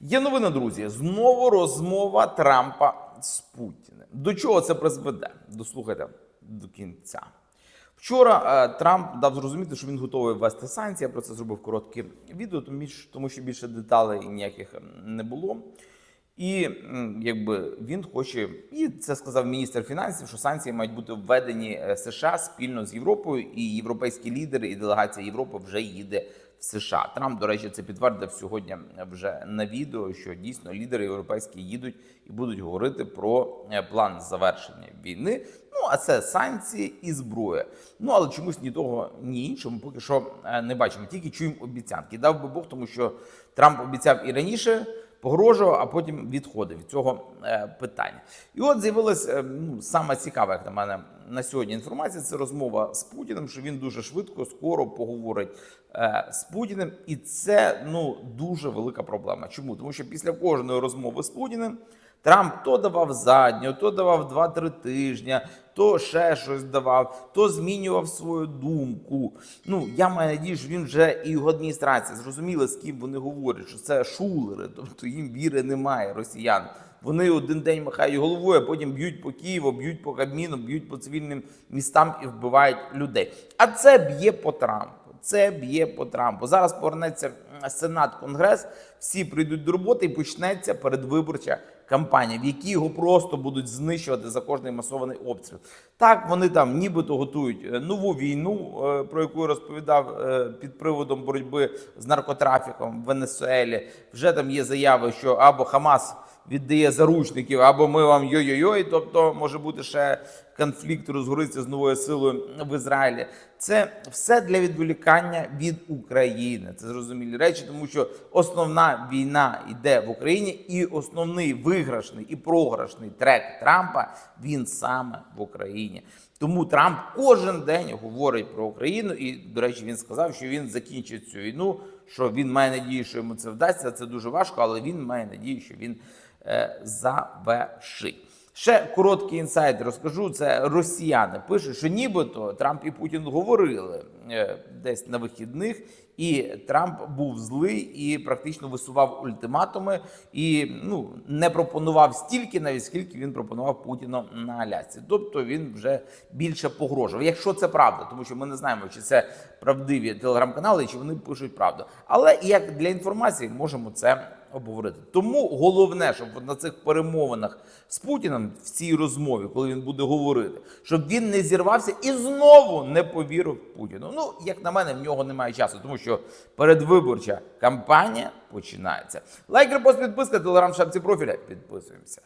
Є новина, друзі. Знову розмова Трампа з Путіним. До чого це призведе? Дослухайте до кінця. Вчора е, Трамп дав зрозуміти, що він готовий ввести санкції. Я про це зробив коротке відео, тому що- більше деталей ніяких не було. І якби він хоче, і це сказав міністр фінансів, що санкції мають бути введені е, США спільно з Європою, і європейські лідери і делегація Європи вже їде в США. Трамп, до речі, це підтвердив сьогодні вже на відео, що дійсно лідери європейські їдуть і будуть говорити про е, план завершення війни. Ну а це санкції і зброя. Ну але чомусь ні того, ні іншому поки що е, не бачимо. Тільки чуємо обіцянки. Дав би Бог, тому що Трамп обіцяв і раніше погрожував, а потім відходив від цього е, питання. І от з'явилась е, ну, саме цікава, як на мене, на сьогодні інформація. Це розмова з Путіним, що він дуже швидко, скоро поговорить е, з Путіним, і це ну дуже велика проблема. Чому? Тому що після кожної розмови з Путіним. Трамп то давав задню, то давав 2-3 тижні, то ще щось давав, то змінював свою думку. Ну я маю надію, що він вже і його адміністрація зрозуміла, з ким вони говорять, що це шулери, тобто їм віри немає, росіян. Вони один день махають головою, а потім б'ють по Києву, б'ють по Кабміну, б'ють по цивільним містам і вбивають людей. А це б'є по Трампу. Це б'є по Трампу. Зараз повернеться Сенат, Конгрес, всі прийдуть до роботи і почнеться передвиборча кампанія, в якій його просто будуть знищувати за кожний масований обстріл. Так вони там нібито готують е, нову війну, е, про яку я розповідав е, під приводом боротьби з наркотрафіком в Венесуелі. Вже там є заяви, що або Хамас віддає заручників, або ми вам йо йо йо тобто може бути ще конфлікт розгориться з новою силою в Ізраїлі. Це все для відволікання від України. Це зрозумілі речі, тому що основна війна йде в Україні, і основний виграшний і програшний трек Трампа він саме в Україні. Тому Трамп кожен день говорить про Україну, і до речі, він сказав, що він закінчить цю війну. Що він має надію, що йому це вдасться. Це дуже важко, але він має надію, що він е, завершить. Ще короткий інсайт розкажу. Це росіяни пишуть, що нібито Трамп і Путін говорили десь на вихідних, і Трамп був злий і практично висував ультиматуми, і ну не пропонував стільки, навіть скільки він пропонував Путіну на Алясці. Тобто він вже більше погрожував. Якщо це правда, тому що ми не знаємо, чи це правдиві телеграм-канали, чи вони пишуть правду. Але як для інформації можемо це обговорити. Тому головне, щоб на цих перемовинах з Путіним в цій розмові, коли він буде говорити, щоб він не зірвався і знову не повірив Путіну. Ну, як на мене, в нього немає часу, тому що передвиборча кампанія починається. Лайк, репост, підписка, телеграм, шапці профіля. Підписуємося.